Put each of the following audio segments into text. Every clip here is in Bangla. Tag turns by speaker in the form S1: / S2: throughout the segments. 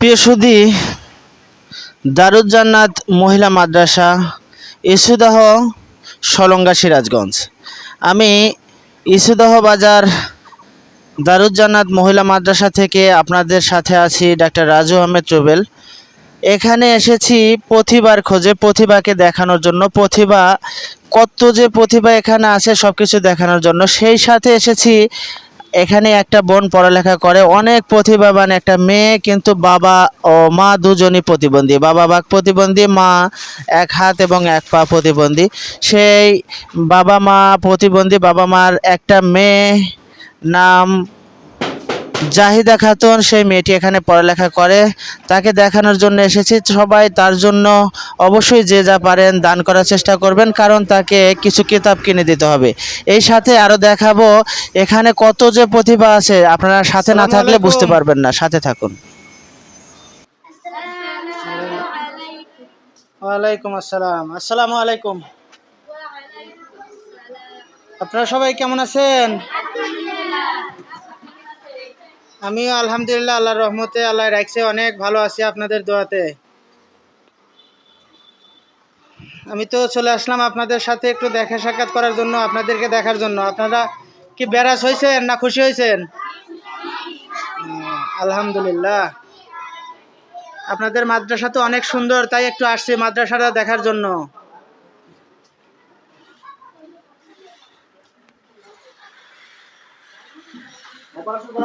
S1: সুদী দারুজ্জান্নাত মহিলা মাদ্রাসা, ইসুদাহ সলঙ্গা সিরাজগঞ্জ আমি ইসুদাহ বাজার দারুজ্জান্নাত মহিলা মাদ্রাসা থেকে আপনাদের সাথে আছি ডাক্তার রাজু আহমেদ রুবেল এখানে এসেছি প্রতিভার খোঁজে, প্রতিভাকে দেখানোর জন্য। প্রতিভা, কত যে প্রতিভা এখানে আছে সব কিছু দেখানোর জন্য। সেই সাথে এসেছি এখানে একটা বোন পড়ালেখা করে, অনেক প্রতিভাবান একটা মেয়ে, কিন্তু বাবা ও মা দুজনই প্রতিবন্ধী। বাবা বাক প্রতিবন্ধী, মা এক হাত এবং এক পা প্রতিবন্ধী। সেই বাবা মা প্রতিবন্ধী, বাবা মার একটা মেয়ে নাম জাহিদা খাতুন সেই মেয়েটি এখানে পড়ালেখা করে। তাকে দেখানোর জন্য এসেছি। সবাই তার জন্য অবশ্যই যে যা পারেন দান করার চেষ্টা করবেন কারণ তাকে কিছু কিতাব কিনে দিতে হবে। এই সাথে আরও দেখাবো এখানে কত যে প্রতিভা আছে আপনারা সাথে না থাকলে বুঝতে পারবেন না। সাথে থাকুন। ওয়ালাইকুম আসসালাম। আসসালামু আলাইকুম। আপনারা সবাই কেমন আছেন? আমিও আলহামদুলিল্লাহ আল্লাহর রহমতে আল্লাহ রাখছে, অনেক ভালো আছি আপনাদের দোয়াতে। আমি তো চলে আসলাম আপনাদের সাথে একটু দেখা সাক্ষাৎ করার জন্য, আপনাদেরকে দেখার জন্য। আপনারা কি ব্যারাস হয়েছেন না খুশি হয়েছেন? আলহামদুলিল্লাহ। আপনাদের মাদ্রাসা তো অনেক সুন্দর, তাই একটু আসছি মাদ্রাসাটা দেখার জন্য।
S2: বড় ছেলে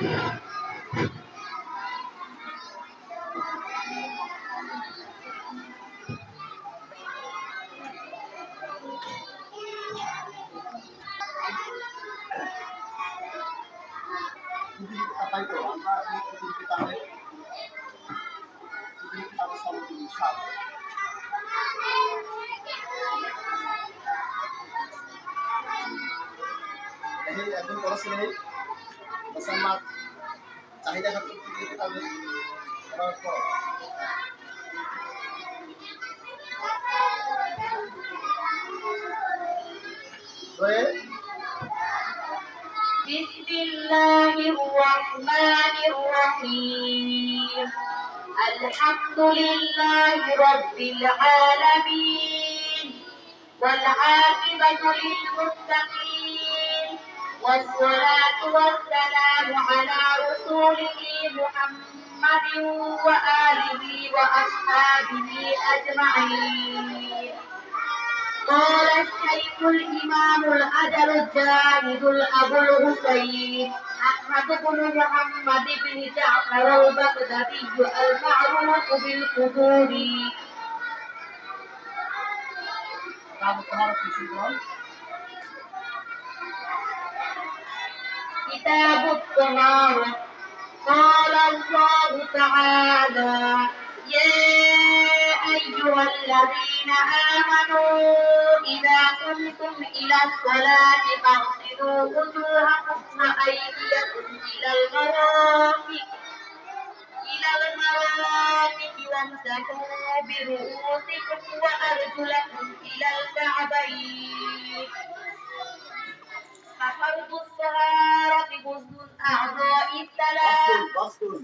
S2: মুসলমান চাহিদা খাতুন থেকে তাদের করার পর হয়ে
S3: بسم الله الرحمن الرحيم الحمد لله رب العالمين والعاقبة للمتقين والصلاة والسلام على رسوله محمد وآله وأصحابه أجمعين. قال الشيخ الإمام الأجل الجاهد الأبو الحسين أحمد بن محمد بن جعفر البغدادي المعروف بالقبور. كتاب الطهارة قال الله تعالى يا أيها الذين آمنوا إذا قمتم إلى الصلاة فاغسلوا وجوهكم وأيديكم إلى المرافق. إلى المرافق وامسحوا برؤوسكم وأرجلكم إلى الكعبين. ففرض الطهارة غسل الأعضاء الثلاث
S2: বাস করুন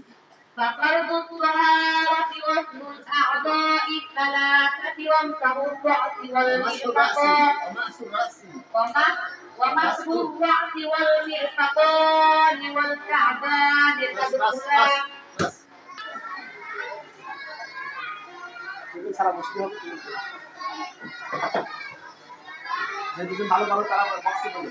S2: ففرض الطهارة غسل الأعضاء الثلاثة وامسحوا الرأس والمرفقين
S4: ومأس الرأس
S2: ومس- ومسح الرأس والمرفقان والكعبان
S4: بس بس بس
S2: والأذنان
S4: بس এগুলো ছাড়া মুশকিল হবে কিন্তু। যে দুজন ভালো ভালো তারা বক্সে বলে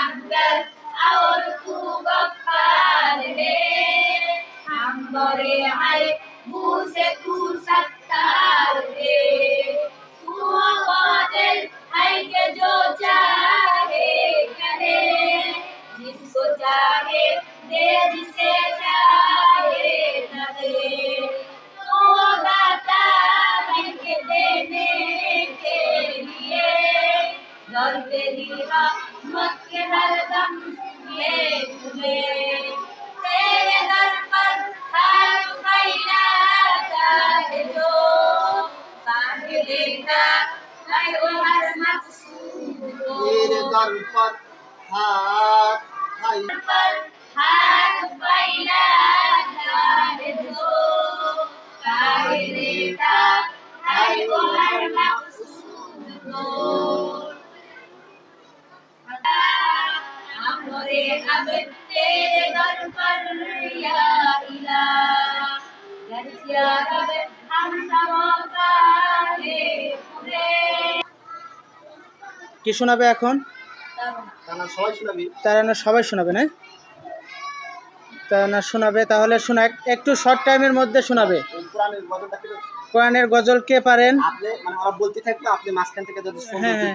S2: हम गुनाहगार और तू गफ्फार है हम बड़े आए से तू सत्तार है तू कादिर है के जो चाहे करे जिसको चाहे दे जिसे दर्दरीरा मत के हरदम ये तुझे तेरे दर पर हर खैराता है जो सांग देखता है वो हर मकसूद को
S4: तेरे दर पर हाथ खैर
S2: पर हाथ खैराता है जो सांग देखता है वो हर मकसूद अब तेरे दर पर या इला या रब हम सबों का है पूरे
S5: কি শোনাবে এখন
S4: কারণ সবাই শোনাবি
S5: তারা না সবাই শোনাবে না তারা না শোনাবে তাহলে শোনা এক- একটু শর্ট টাইমের মধ্যে শোনাবে
S4: ওই কোরআনের গজলটা কি
S5: কোরআনের গজল কে পারেন
S4: আপনি মানে ওরা বলতে থাকবে আপনি মাঝখান থেকে যদি শুনতে
S5: হ্যাঁ, হ্যাঁ।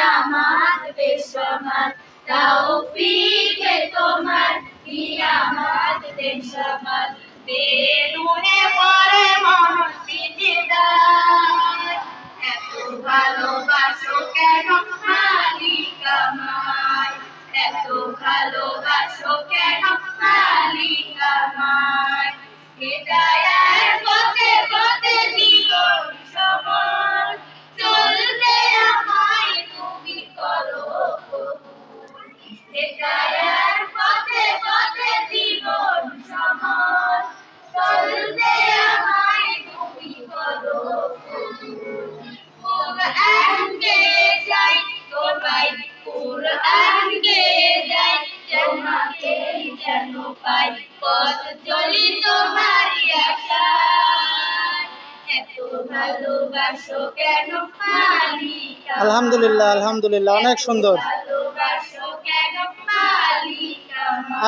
S2: নিয়ামত বেশমাত তৌফিকে তোমার। নিয়ামত বেশমাত বেরুনে পরে
S5: আলহামদুলিল্লাহ আলহামদুলিল্লাহ অনেক সুন্দর?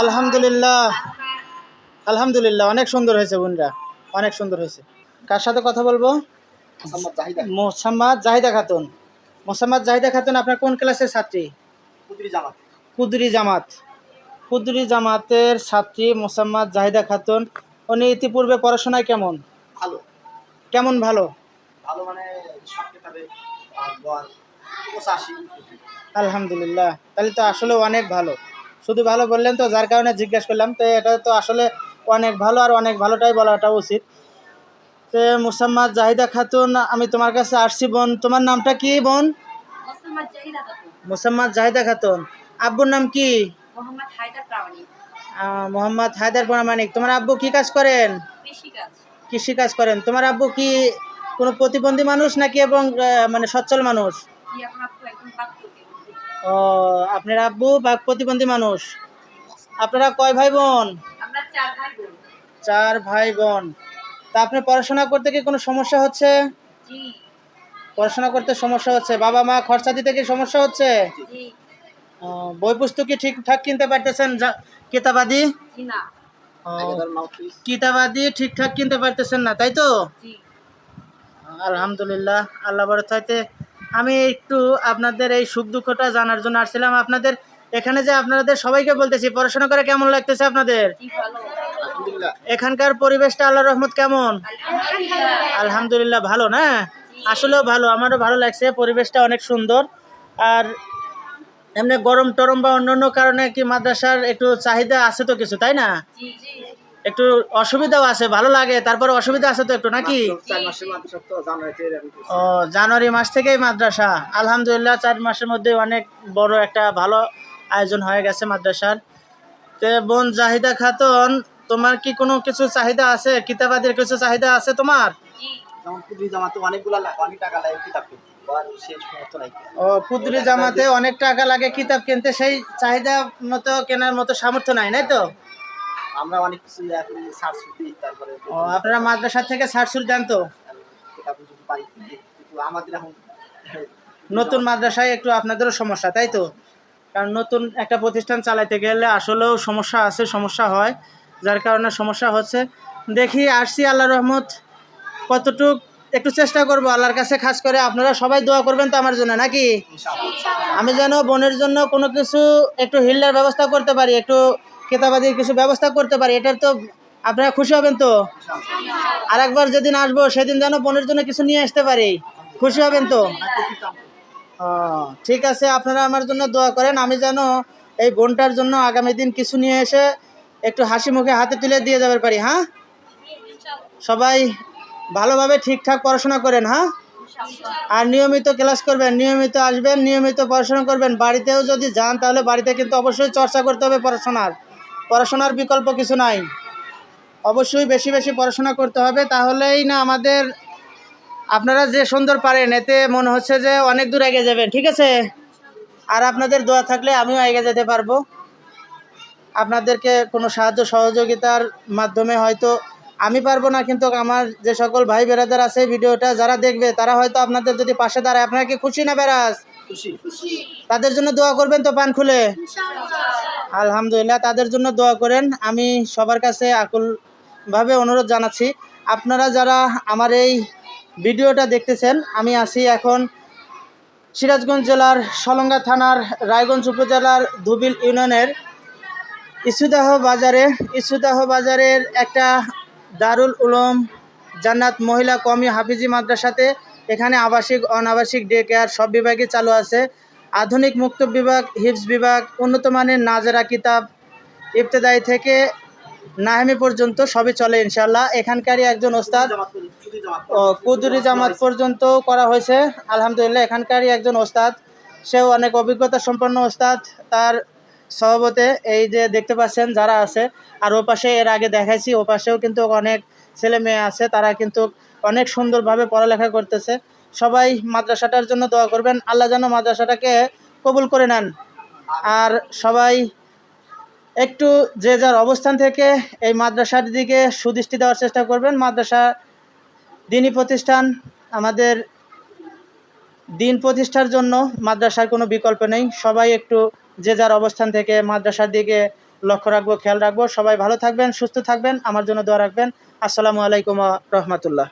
S5: আলহামদুলিল্লাহ আলহামদুলিল্লাহ অনেক সুন্দর হয়েছে বোনরা অনেক সুন্দর হয়েছে। কার সাথে কথা বলব?
S4: জাহিদা
S5: মোসাম্মদ জাহিদা খাতুন। মোসাম্মদ জাহিদা খাতুন আপনার কোন ক্লাসের ছাত্রী?
S4: কুদরি জামাত।
S5: কুদরি জামাত। কুদরি জামাতের ছাত্রী মোসাম্মদ জাহিদা খাতুন। উনি ইতিপূর্বে পড়াশোনায় কেমন?
S4: ভালো।
S5: কেমন ভালো?
S4: ভালো মানে সব পঁচাশি।
S5: আলহামদুলিল্লাহ। তাহলে তো আসলে অনেক ভালো। শুধু ভালো বললেন তো যার কারণে জিজ্ঞেস করলাম তো এটা তো আসলে অনেক ভালো আর অনেক ভালোটাই বলাটা উচিত। তো মুসাম্মদ জাহিদা খাতুন আমি তোমার কাছে আসছি বোন। তোমার নামটা কি বোন?
S2: মোসাম্মদ জাহিদা খাতুন।
S5: আব্বুর নাম কি?
S2: মোহাম্মদ হায়দার প্রামাণিক।
S5: তোমার আব্বু কি কাজ করেন? কৃষি কাজ। করেন। তোমার আব্বু কি কোনো প্রতিবন্ধী মানুষ নাকি এবং মানে সচ্ছল মানুষ? ও আপনার আব্বু বা প্রতিবন্ধী মানুষ। আপনারা কয় ভাই বোন
S2: চার ভাই বোন
S5: চার ভাই বোন তা আপনার পড়াশোনা করতে কি কোনো সমস্যা হচ্ছে? পড়াশোনা করতে সমস্যা হচ্ছে। বাবা মা খরচা দিতে কি সমস্যা হচ্ছে? ও, বই পুস্তক কি ঠিকঠাক কিনতে পারতেছেন? কিতাবাদি? কিতাবাদি ঠিকঠাক কিনতে পারতেছেন না তাই তো? আলহামদুলিল্লাহ আল্লাহ বড় থাইতে আমি একটু আপনাদের এই সুখ দুঃখটা জানার জন্য আসছিলাম। আপনাদের এখানে যে আপনাদের সবাইকে বলতেছি, পড়াশোনা করে কেমন লাগতেছে আপনাদের? এখানকার পরিবেশটা আল্লাহ রহমত কেমন?
S2: আলহামদুলিল্লাহ
S5: ভালো না? আসলেও ভালো, আমারও ভালো লাগছে, পরিবেশটা অনেক সুন্দর। আর এমনি গরম টরম বা অন্যান্য কারণে কি মাদ্রাসার একটু চাহিদা আছে তো কিছু, তাই না? একটু অসুবিধাও আছে ভালো লাগে। তারপরে অসুবিধা আছে তো একটু নাকি। ও জানুয়ারি মাস থেকেই মাদ্রাসা। আলহামদুলিল্লাহ চার মাসের মধ্যে অনেক বড় একটা ভালো আয়োজন হয়ে গেছে মাদ্রাসার। তে বোন জাহিদা খাতুন তোমার কি কোনো কিছু চাহিদা আছে? কিতাবাদের কিছু চাহিদা আছে তোমার? ও কুদরি জামাতে অনেক টাকা লাগে কিতাব কিনতে সেই চাহিদা মতো কেনার মতো সামর্থ্য নাই নাই তো?
S4: আমরা অনেক কিছু এখন তারপরে
S5: ও আপনারা মাদ্রাসা থেকে ছাড়ছুট দেন তো।
S4: কিন্তু আমাদের এখন
S5: নতুন মাদ্রাসায় একটু আপনাদেরও সমস্যা তাই তো? কারণ নতুন একটা প্রতিষ্ঠান চালাইতে গেলে আসলেও সমস্যা আছে সমস্যা হয়। যার কারণে সমস্যা হচ্ছে। দেখি আসছি আল্লাহ রহমত। কতটুক একটু চেষ্টা করব আল্লাহর কাছে খাস করে। আপনারা সবাই দোয়া করবেন তো আমার জন্য নাকি? আমি যেন বোনের জন্য কোনো কিছু একটু হিল্লার ব্যবস্থা করতে পারি একটু কেতাবাদির কিছু ব্যবস্থা করতে পারি, এটার তো আপনারা খুশি হবেন তো? আর একবার যেদিন আসব, সেদিন যেন বোনের জন্য কিছু নিয়ে আসতে পারি। খুশি হবেন তো? ঠিক আছে, আপনারা আমার জন্য দোয়া করেন, আমি যেন এই বোনটার জন্য আগামী দিন কিছু নিয়ে এসে একটু হাসি মুখে হাতে তুলে দিয়ে যাবে পারি হ্যাঁ? সবাই ভালোভাবে ঠিকঠাক পড়াশোনা করেন হ্যাঁ? আর নিয়মিত ক্লাস করবেন, নিয়মিত আসবেন, নিয়মিত পড়াশোনা করবেন, বাড়িতেও যদি যান, তাহলে বাড়িতে কিন্তু অবশ্যই চর্চা করতে হবে পড়াশোনার। পড়াশোনার বিকল্প কিছু নাই। অবশ্যই বেশি বেশি পড়াশোনা করতে হবে তাহলেই না আমাদের আপনারা যে সুন্দর পারেন এতে মনে হচ্ছে যে অনেক দূর এগিয়ে যাবেন ঠিক আছে? আর আপনাদের দোয়া থাকলে আমিও এগিয়ে যেতে পারব। আপনাদেরকে কোনো সাহায্য সহযোগিতার মাধ্যমে হয়তো আমি পারব না কিন্তু আমার যে সকল ভাই বেরাদার আছে ভিডিওটা যারা দেখবে তারা হয়তো আপনাদের যদি পাশে দাঁড়ায় আপনারা কি খুশি না
S4: খুশি।
S5: তাদের জন্য দোয়া করবেন তো পান খুলে? আলহামদুলিল্লাহ, তাদের জন্য দোয়া করেন। আমি সবার কাছে আকুলভাবে অনুরোধ জানাচ্ছি, আপনারা যারা আমার এই ভিডিওটা দেখতেছেন, আমি আছি এখন সিরাজগঞ্জ জেলার সলঙ্গা থানার রায়গঞ্জ উপজেলার ধুবিল ইউনিয়নের ইসুদাহ বাজারে। ইসুদাহ বাজারের একটা দারুল উলম জান্নাত মহিলা কমি হাফিজি মাদ্রাসাতে এখানে আবাসিক, অনাবাসিক ডে কেয়ার সব বিভাগে চালু আছে। আধুনিক মুক্ত বিভাগ হিপস বিভাগ উন্নত মানের নাজেরা কিতাব ইফতেদাই থেকে নাহেমি পর্যন্ত সবই চলে ইনশাল্লাহ এখানকারই একজন ওস্তাদ কুদুরি জামাত পর্যন্ত করা হয়েছে। আলহামদুলিল্লাহ এখানকারই একজন ওস্তাদ। সেও অনেক অভিজ্ঞতা সম্পন্ন ওস্তাদ। তার সহবতে এই যে দেখতে পাচ্ছেন যারা আছে আর ও পাশে এর আগে দেখাইছি ও পাশেও কিন্তু অনেক ছেলে মেয়ে আছে তারা কিন্তু অনেক সুন্দরভাবে পড়ালেখা করতেছে। সবাই মাদ্রাসাটার জন্য দোয়া করবেন। আল্লাহ যেন মাদ্রাসাটাকে কবুল করে নেন। আর সবাই একটু যে যার অবস্থান থেকে এই মাদ্রাসার দিকে সুদৃষ্টি দেওয়ার চেষ্টা করবেন। মাদ্রাসা দিনী প্রতিষ্ঠান আমাদের দিন প্রতিষ্ঠার জন্য মাদ্রাসার কোনো বিকল্প নেই। সবাই একটু যে যার অবস্থান থেকে মাদ্রাসার দিকে লক্ষ্য রাখব, খেয়াল রাখব। সবাই ভালো থাকবেন, সুস্থ থাকবেন। আমার জন্য দোয়া রাখবেন। আসসালামু আলাইকুম রহমতুল্লাহ।